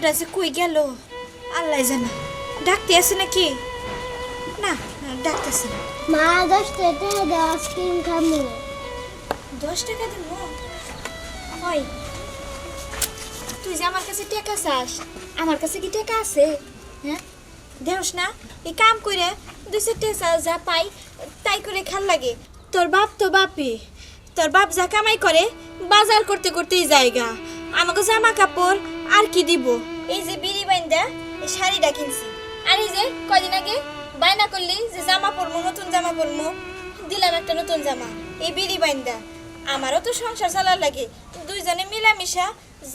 পোলাটা যে কই গেল আল্লাহ জানা ডাকতে আছে নাকি না ডাকতেছে না মা দশ টাকা দাও আইসক্রিম খামু দশ টাকা দিব হয় তুই যে আমার কাছে টাকা চাস আমার কাছে কি টাকা আছে হ্যাঁ দেওস না এই কাম করে দুই চারটে যা পাই তাই করে খাল লাগে তোর বাপ তো বাপই তোর বাপ যা কামাই করে বাজার করতে করতেই জায়গা আমাকে জামা কাপড় আর কি দিব? এই যে বিড়ি বাইন্দা, এই শাড়িটা কিনছি। আর এই যে কয়দিন আগে বায়না করলি যে জামা পরবো নতুন জামা পরবো দিলাম একটা নতুন জামা, এই বিড়ি বাইন্দা। আমারও তো সংসার চালার লাগে, দুইজনে মিলামিশা,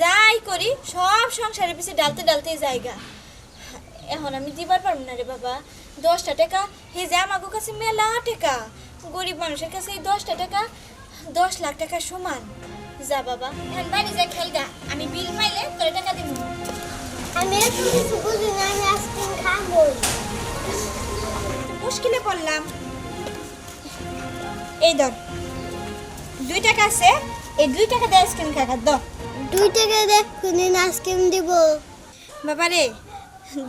যাই করি, সব সংসারের পিছিয়ে ডালতে ডালতে জায়গা। এখন আমি দিবার পারব না রে বাবা। দশটা টাকা, হে যে আমাকে কাছে মেলা টাকা। গরিব মানুষের কাছে এই দশটা টাকা, দশ লাখ টাকা সমান। যা বাবা। এখন বাড়ি যা খেলগা আমি বিল পাইলে তোর টাকা দিব আমি একটু কিছু বুঝি না আমি আইসক্রিম খাব। মুশকিলে পড়লাম। এই ধর দুই টাকা আছে এই দুই টাকা দিয়ে আইসক্রিম খাগা দ দুই টাকা দেখ কোনদিন আইসক্রিম দিব। বাবা রে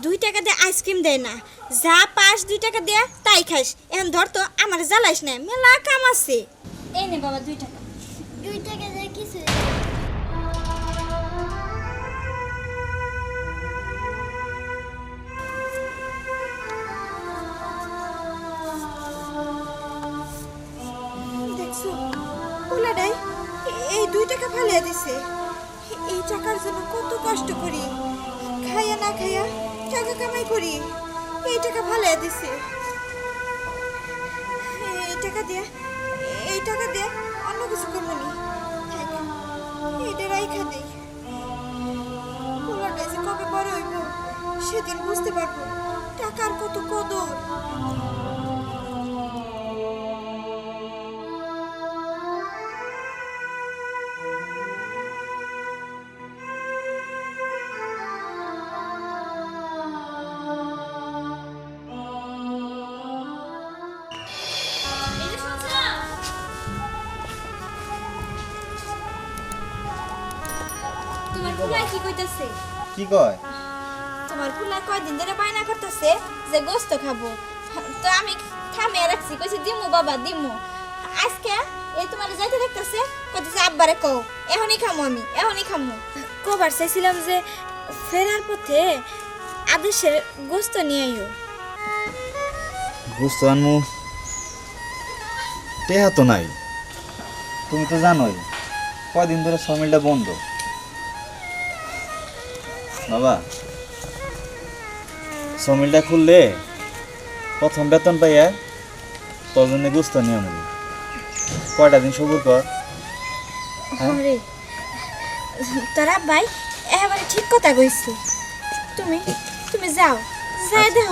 দুই টাকা দিয়ে আইসক্রিম দেয় না। যা পাস দুই টাকা দেয়া তাই খাইস। এখন ধর তো আমার জ্বালাইস না মেলা কাম আছে। এই নে বাবা দুই টাকা। দুই টাকা কিছু পোলাডাই এই দুই টাকা ফালিয়ে এই টাকার জন্য কত কষ্ট করি। খাইয়া না খাইয়া টাকা কামাই করি। এই টাকা ফালিয়ে দিছে। এই টাকা দিয়ে সেদিন বুঝতে পারব টাকার কত কদর। তোমার ফুলা কি কইতাছে? কি কয়? তোমার ফুলা কয়দিন ধরে বায়না করতেছে যে গোস্ত খাব। তো আমি থামে রাখছি কইছি দিমু বাবা দিমু। আজকে এই তোমার যাইতে দেখতেছে কইতেছে আব্বারে কও এখনই খামু আমি এখনই খামু। কবার চাইছিলাম যে ফেরার পথে আদেশের গোস্ত নিয়ে আইও। গোস্ত আনমু টেহা তো নাই। তুমি তো জানোই কয়দিন ধরে সমিলটা বন্ধ। বাবা সমিলটা খুললে প্রথম বেতন পাইয়া তোর জন্য গুস্ত নিয়ে মনে কয়টা দিন সবুর কর হ্যাঁ? তোরা ভাই একেবারে ঠিক কথা কইছি। তুমি তুমি যাও যাই দেহ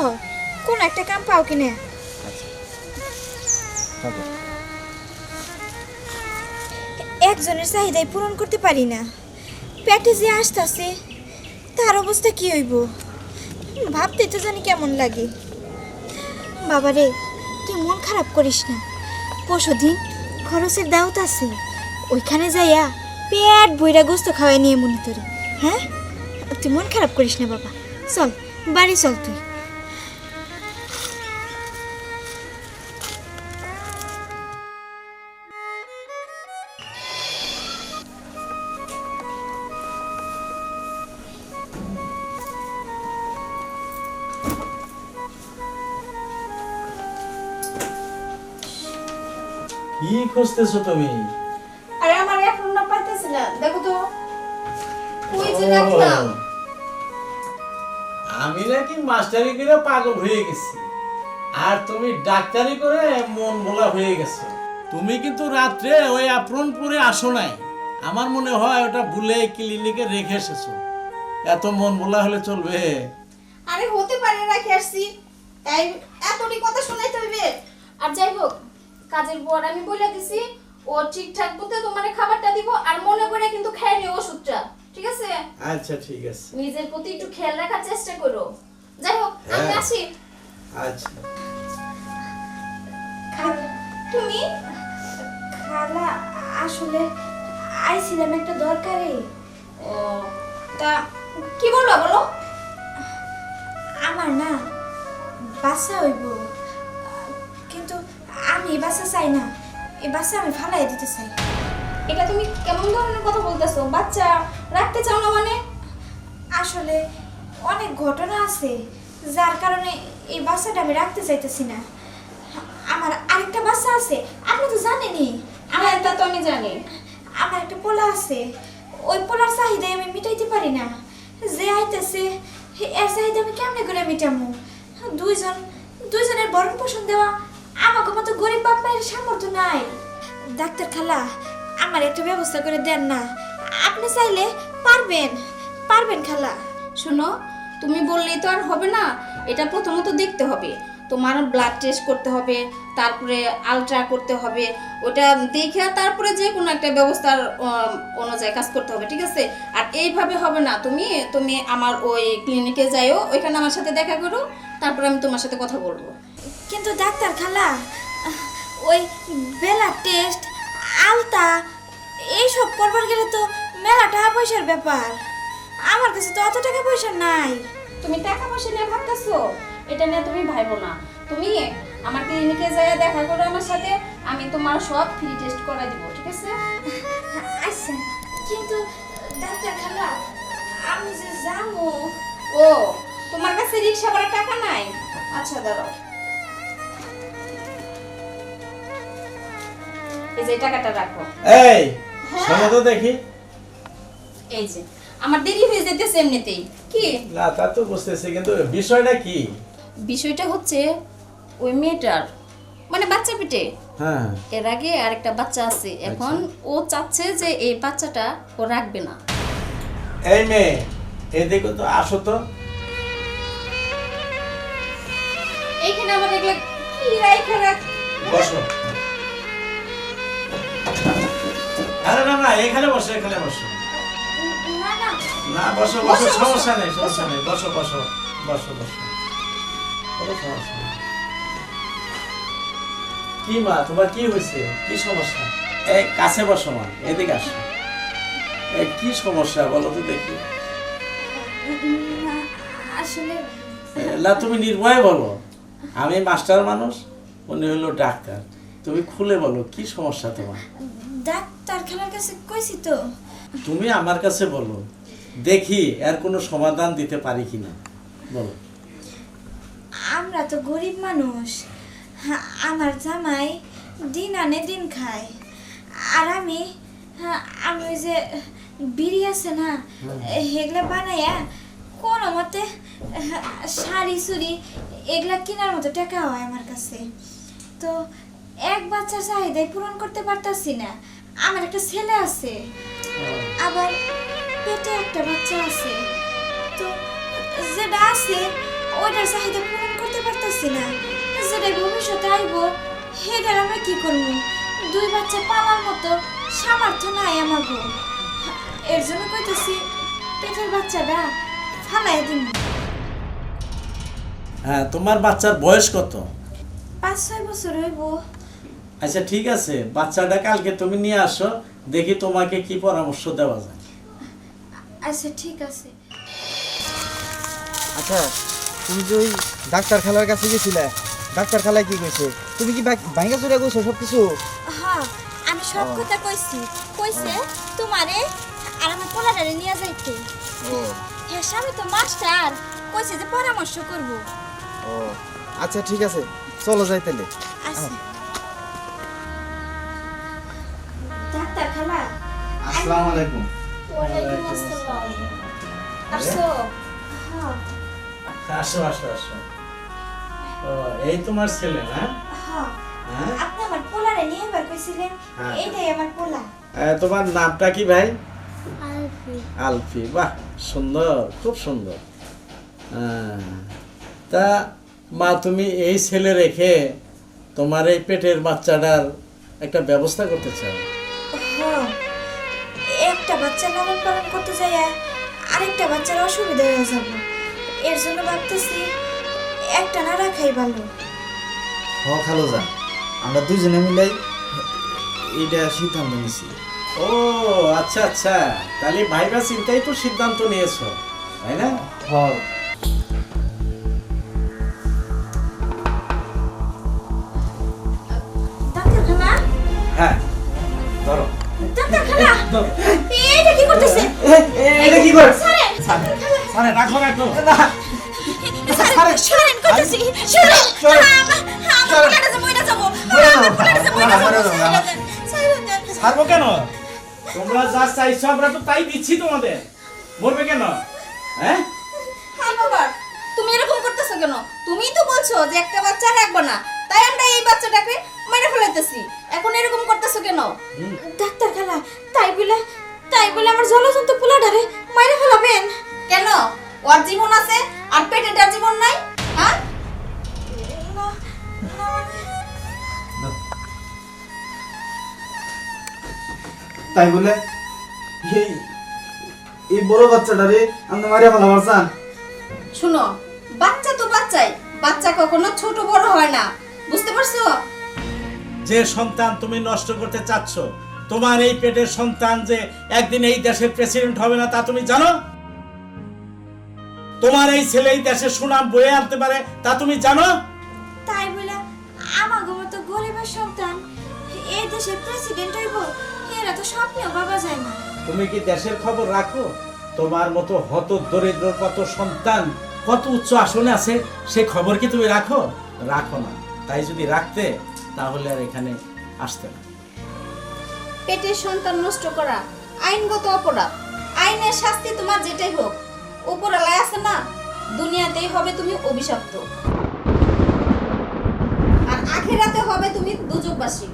কোন একটা কাম পাও কিনে থাকো। একজনের চাহিদাই পূরণ করতে পারি না। পেটে যে আসতেছে তার অবস্থা কি হইব? ভাবতে তো জানি কেমন লাগে। বাবা রে তুই মন খারাপ করিস না। পরশুদিন খরচের দাওত আছে। ওইখানে যাইয়া পেট বইরা গোস্ত খাওয়াই নিয়ে মনে তোর। হ্যাঁ? তুই মন খারাপ করিস না, বাবা। চল, বাড়ি চল তুই। কি খুঁজতেছো তুমি? আরে আমার এখন না পাইতেছি না দেখো তো। ওই যে রাখলাম? আমি নাকি মাস্টারি করে পাগল হয়ে গেছি। আর তুমি ডাক্তারি করে মন ভোলা হয়ে গেছো। তুমি কিন্তু রাত্রে ওই আপ্রন পরে আসো নাই। আমার মনে হয় ওটা ভুলে ক্লিনিকে রেখে এসেছ। এত মন ভোলা হলে চলবে। আরে হতে পারে রাখি আসছি। তাই এতটি কথা শোনাইতে হইবে। আর যাই হোক কাজের পর আমি বলে দিছি ও ঠিকঠাক মতো তোমার খাবারটা দিব আর মনে করে কিন্তু খেয়ে নিও ওষুধটা ঠিক আছে? আচ্ছা ঠিক আছে। নিজের প্রতি একটু খেয়াল রাখার চেষ্টা করো। যাই হোক আমি হ্যাঁ। আসি। আচ্ছা। খালা তুমি? খালা আসলে আইছিলাম একটা দরকারে। ও তা কি বলবা বলো? আমার না বাসা হইব। এই বাচ্চা চাই না। এই বাচ্চা আমি ফালাই দিতে চাই। এটা তুমি কেমন ধরনের কথা বলতেছো? বাচ্চা রাখতে চাও না মানে? আসলে অনেক ঘটনা আছে যার কারণে এই বাচ্চাটা আমি রাখতে চাইতেছি না। আমার আরেকটা বাচ্চা আছে আপনি তো জানেনই। আমার হ্যাঁ তা আমি জানি। আমার একটা পোলা আছে ওই পোলার চাহিদা আমি মিটাইতে পারি না। যে আইতেছে এর চাহিদা আমি কেমনে করে মিটামু? দুইজন দুইজনের ভরণ পোষণ দেওয়া আমাকে মতো গরিব বাপ মায়ের সামর্থ্য নাই। ডাক্তার খালা, আমার একটা ব্যবস্থা করে দেন না। আপনি চাইলে পারবেন পারবেন খালা। শোনো, তুমি বললেই তো আর হবে না, এটা প্রথমত দেখতে হবে। তোমার ব্লাড টেস্ট করতে হবে, তারপরে আলট্রা করতে হবে, ওটা দেখে তারপরে যে কোনো একটা ব্যবস্থার অনুযায়ী কাজ করতে হবে, ঠিক আছে? আর এইভাবে হবে না তুমি তুমি আমার ওই ক্লিনিকে যাইও, ওইখানে আমার সাথে দেখা করো, তারপরে আমি তোমার সাথে কথা বলব। কিন্তু ডাক্তার খালা ওই বেলা টেস্ট আলতা এইসব করবার গেলে তো মেলা টাকা পয়সার ব্যাপার। আমার কাছে তো অত টাকা পয়সা নাই। তুমি টাকা পয়সা নিয়ে ভাবতেছো? এটা নিয়ে তুমি ভাইবো না। তুমি আমার ক্লিনিকে যাই দেখা করো আমার সাথে আমি তোমার সব ফ্রি টেস্ট করে দিব ঠিক আছে? আচ্ছা কিন্তু ডাক্তার খালা আমি যে যাব ও তোমার কাছে রিক্সা ভাড়া টাকা নাই? আচ্ছা দাঁড়াও। এই যে টাকাটা রাখো। এই শোনো তো দেখি। এই যে আমার দেরি হয়ে যেতেছে এমনিতেই। কি? না তা তো বুঝতেছি কিন্তু বিষয়টা কি? বিষয়টা হচ্ছে ওই মেয়েটার মানে বাচ্চা পেটে। হ্যাঁ। এর আগে আরেকটা বাচ্চা আছে। এখন ও চাচ্ছে যে এই বাচ্চাটা ও রাখবে না। এই মেয়ে এই দেখো তো আসো তো। এইখানে আমার এগুলা কি রাইখা রাখ বসো। না না এখানে বসো এখানে বসো। না বসো বসো সমস্যা নেই সমস্যা নেই। বসো। বসো বসো বসো কোনো সমস্যা নেই। কি মা তোমার কি হয়েছে? কি সমস্যা? এই কাছে বসো মা এদিকে আসো। এই কি সমস্যা বলো তো দেখি। না তুমি নির্ভয়ে বলো। আমি মাস্টার মানুষ উনি হলো ডাক্তার। তুমি খুলে বলো কি সমস্যা তোমার? ডাক্তার খালার কাছে কইছি তো। তুমি আমার কাছে বলো দেখি এর কোনো সমাধান দিতে পারি কিনা। বলো। আমরা তো গরিব মানুষ। হ্যাঁ, আমার জামাই দিন আনে দিন খায়। আর আমি হ্যাঁ, আমি ওই যে বিড়ি আছে না এগুলা বানাইয়া কোনো মতে হ্যাঁ, শাড়ি চুড়ি এগুলা কেনার মতো টাকা হয় আমার কাছে। তো এক বাচ্চার চাহিদাই পূরণ করতে পারতাছি না। আমার একটা ছেলে আছে। আবার পেটে একটা বাচ্চা আছে। তো যেটা আছে ওইটার চাহিদা পূরণ করতে পারতেছি না। যেটা ভবিষ্যতে আইব সেটার আমরা কি করব? দুই বাচ্চা পালার মতো সামর্থ্য নাই আমাকে এর জন্য কইতেছি পেটের বাচ্চাটা ফালাই দিন হ্যাঁ তোমার বাচ্চার বয়স কত? পাঁচ ছয় বছর হইব। আচ্ছা ঠিক আছে বাচ্চাটা কালকে তুমি নিয়ে আসো দেখি তোমাকে কি পরামর্শ দেওয়া যায়। আচ্ছা ঠিক আছে। আচ্ছা তুমি যে ওই ডাক্তার খালার কাছে গেছিলে ডাক্তার খালায় কি কইছে? তুমি কি ভাঙ্গা চুরে গেছো সব কিছু হ্যাঁ আমি সব কথা কইছি। কইছে তোমারে আর আমার পোলাটারে নিয়ে যাইতে। ও। হ্যাঁ স্বামী তো মাস্টার কইছে যে পরামর্শ করব। ও আচ্ছা ঠিক আছে চলো যাই তাহলে আচ্ছা। আসসালামু আলাইকুম। ওয়ালাইকুম আসসালাম। আসো। হ্যাঁ। আসো আসো আসো। ও এই তোমার ছেলে না? হ্যাঁ। হ্যাঁ? আপনি আমার পোলারে নিয়ে এবার কইছিলেন হ্যাঁ। এইটাই আমার পোলা। তোমার নামটা কি ভাই? আলফি। আলফি। বাহ সুন্দর খুব সুন্দর। তা মা তুমি এই ছেলে রেখে তোমার এই পেটের বাচ্চাটার একটা ব্যবস্থা করতে চাও? হ্যাঁ। একটা বাচ্চা লালন পালন করতে যাই আরেকটা বাচ্চার অসুবিধা হয়ে যাব। এর জন্য ভাবতেছি একটা না রাখাই ভালো। হ খালো যা আমরা দুজনে মিলাই এটা সিদ্ধান্ত নিয়েছি ও আচ্ছা আচ্ছা তাহলে ভাইবা চিন্তাই তো সিদ্ধান্ত নিয়েছো তাই না? হ্যাঁ হ্যাঁ ধরো। ডাক্তার খালা এটা কি করতেছে এটা কি করে? রাখো রাখো। ছাড়বো কেন? তোমরা যা চাইছো আমরা তো তাই দিচ্ছি তোমাদের। মরবে কেন? হ্যাঁ? তুমি এরকম করতেছো কেন? তুমিই তো বলছো যে একটা বাচ্চা রাখব না। তাই আমরা এই বাচ্চাটাকে মেরে ফেলাইতেছি। এখন এরকম করতেছো কেন? ডাক্তার খালা তাই বলে তাই বলে আমার জলজন্ত পোলাটারে মাইরে ফেলাবেন। কেন? ওর জীবন আছে আর পেটেটার জীবন নাই? হ্যাঁ? তাই বলে এই এই বড় বাচ্চাটারে আপনি মারিয়া ফেলাবার চান। শুনো বাচ্চা তো বাচ্চাই বাচ্চা কখনো ছোট বড় হয় না। বুঝতে পারছ? যে সন্তান তুমি নষ্ট করতে চাচ্ছ তোমার এই পেটের সন্তান যে একদিন এই দেশের প্রেসিডেন্ট হবে না তা তুমি জানো? তোমার এই ছেলে এই দেশের সুনাম বয়ে আনতে পারে তা তুমি জানো? তাই বলে আমাগো মতো গরিবের সন্তান এই দেশের প্রেসিডেন্ট হইব এরা তো স্বপ্নেও ভাবা যায় না। তুমি কি দেশের খবর রাখো? তোমার মতো হত দরিদ্র কত সন্তান কত উচ্চ আসনে আছে সে খবর কি তুমি রাখো? রাখো না। তাই যদি রাখতে তাহলে আর এখানে আসতে না। পেটের সন্তান নষ্ট করা, আইনগত অপরাধ। আইনের শাস্তি তোমার যেটাই হোক। উপরালায় আছে না, দুনিয়াতেই হবে তুমি অভিশপ্ত। আর আখেরাতে হবে তুমি দুযোগবাসী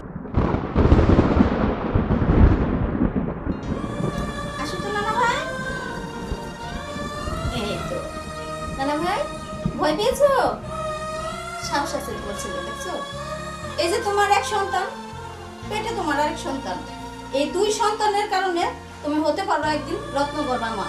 ভয় পেয়েছ? এই যে তোমার এক সন্তান, পেটে তোমার আরেক সন্তান। এই দুই সন্তানের কারণে তুমি হতে পারো একদিন রত্নগর্বা মা।